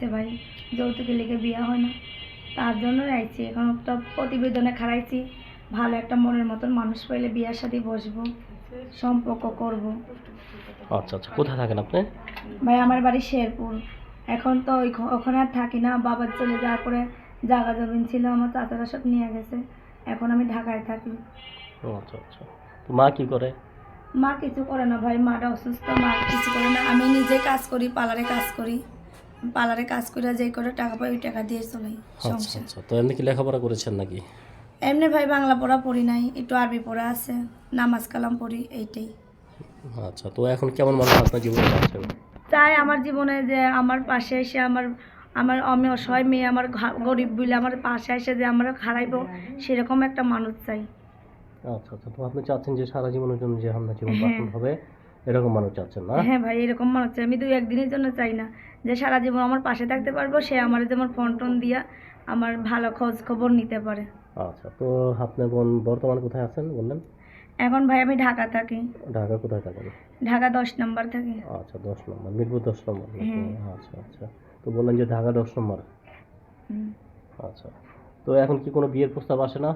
আইছে ভাই। যৌতুকে লিখে বিয়ে হয় না। তার জন্য আইছি এখন একটা প্রতিবেদনে খারাইছি ভালো একটা মনের মতন মানুষ পাইলে বিয়ার সাথে বসবো সম্পর্ক করব। আচ্ছা আচ্ছা কোথায় থাকেন আপনি? ভাই আমার বাড়ি শেরপুর। এখন তো ওই ওখানে আর থাকি না বাবার চলে যাওয়ার পরে জায়গা জমিন ছিল আমার চাচারা সব নিয়ে গেছে। এখন আমি ঢাকায় থাকি। আচ্ছা আচ্ছা। মা কি করে? মা কিছু করে না ভাই মাটা অসুস্থ মা কিছু করে না। আমি নিজে কাজ করি পার্লারে কাজ করি। পার্লারে কাজ করে যে করে টাকা পাই ওই টাকা দিয়ে চলাই আচ্ছা সংসার আচ্ছা তো এমনি কি লেখাপড়া করেছেন নাকি? এমনি ভাই বাংলা পড়া পড়ি নাই একটু আরবি পড়া আছে নামাজ কালাম পড়ি এইটাই। আচ্ছা তো এখন কেমন মানুষ আপনার জীবনে যাচ্ছেন চাই আমার জীবনে যে আমার পাশে এসে আমার আমার আমি অসহায় মেয়ে আমার ঘা- গরিব বলে আমার পাশে এসে যে আমরা খারাইবো সেরকম একটা মানুষ চাই। আচ্ছা আচ্ছা তো আপনি চাচ্ছেন যে সারা জীবনের জন্য যে আপনার জীবন হ্যাঁ। পালন হবে এরকম মানুষ চাচ্ছেন না? হ্যাঁ ভাই এরকম মানুষ চাই আমি দুই একদিনের জন্য চাই না। যে সারা জীবন আমার পাশে থাকতে পারব সে আমার যেমন ফোন টোন দিয়া আমার ভালো খোঁজ খবর নিতে পারে। আচ্ছা তো আপনি বোন- বর্তমানে কোথায় আছেন বললেন? এখন ভাই আমি ঢাকা থাকি। ঢাকা কোথায় থাকেন? ঢাকা দশ নম্বর থাকি। আচ্ছা দশ নম্বর মিরপুর দশ নম্বর হ্যাঁ। আচ্ছা আচ্ছা। তো বললেন যে ঢাকা দশ নম্বর? হুম। আচ্ছা তো এখন কি কোনো বিয়ের প্রস্তাব আসে না?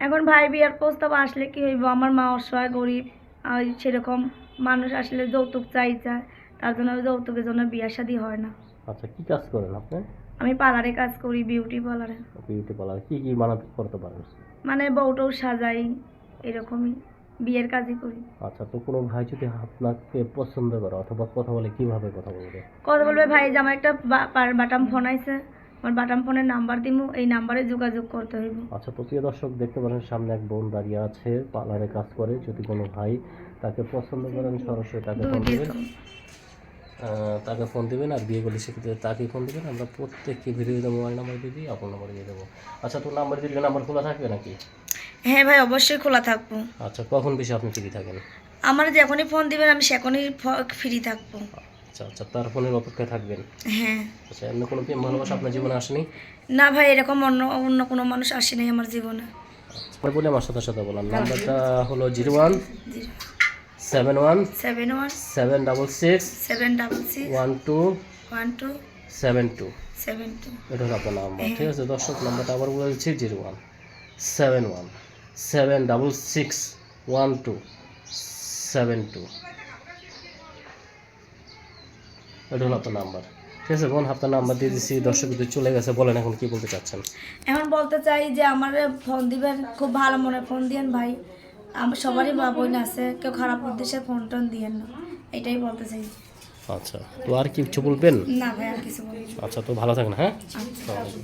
এখন ভাই বিয়ের প্রস্তাব আসলে কি হইব? আমার মা অসহায় গরিব আর সেরকম মানুষ আসলে যৌতুক চাই চায়। তার জন্য ওই যৌতুকের জন্য বিয়া শাদী হয় না। আচ্ছা কি কাজ করেন আপনি? আমি পার্লারে কাজ করি বিউটি পার্লারে বিউটি পার্লার কি কি বানাতে করতে পারেন? মানে বউটাও সাজাই এরকমই বিয়ের কাজই করি। আচ্ছা তো কোনো ভাই যদি আপনাকে পছন্দ করে অথবা কথা বলে কীভাবে কথা বলবে? কথা বলবে ভাই যে আমার একটা বাটাম ফোন আইছে আমার বাটাম ফোনের নাম্বার দিমু এই নাম্বারে যোগাযোগ করতে হইব। আচ্ছা তো প্রিয় দর্শক দেখতে পারেন সামনে এক বোন দাঁড়িয়ে আছে পার্লারে কাজ করে। যদি কোনো ভাই তাকে পছন্দ করেন সরাসরি তাকে ফোন দিবেন। তাকে ফোন দিবেন আর বিয়ে করলে সেক্ষেত্রে তাকে ফোন দিবেন। আমরা প্রত্যেককে ভিডিওতে মোবাইল নাম্বার দিয়ে দিই আপনার নাম্বার দিয়ে দেবো। আচ্ছা তোর নাম্বার দিলে নাম্বার খোলা থাকবে নাকি? হ্যাঁ ভাই অবশ্যই খোলা থাকব। আচ্ছা কখন বেশি আপনি ফ্রি থাকেন? আমার যখনই ফোন দিবেন আমি সেখনই ফ্রি থাকব। আচ্ছা আচ্ছা তার ফোনের অপেক্ষায় থাকবেন? হ্যাঁ। আচ্ছা এমনি কোনো ভালোবাসা আপনার জীবনে আসেনি? না ভাই এরকম অন্য অন্য কোনো মানুষ আসেনি আমার জীবনে। আমি বলি আমার সাথে সাথে বললাম নাম্বারটা হলো zero one seven one seven one seven double six seven double six one two one two seven two seven two এটা হলো আপনার নাম্বার ঠিক আছে? দর্শক নাম্বারটা আবার বলে দিচ্ছি zero one seven one seven double six one two seven two এটা হলো আপনার নাম্বার ঠিক আছে বোন? আপনার নাম্বার দিয়ে দিচ্ছি দর্শক যদি চলে গেছে বলেন এখন কি বলতে চাচ্ছেন? এখন বলতে চাই যে আমার ফোন দিবেন খুব ভালো মনে ফোন দিয়েন ভাই। আমার সবারই মা বোন আছে কেউ খারাপ উদ্দেশ্যে ফোন টোন দিয়েন না। এটাই বলতে চাই। আচ্ছা তো আর কিছু বলবেন? না ভাই আর কিছু বলবেন আচ্ছা তো ভালো থাকেন হ্যাঁ? আচ্ছা। আলাইকুম।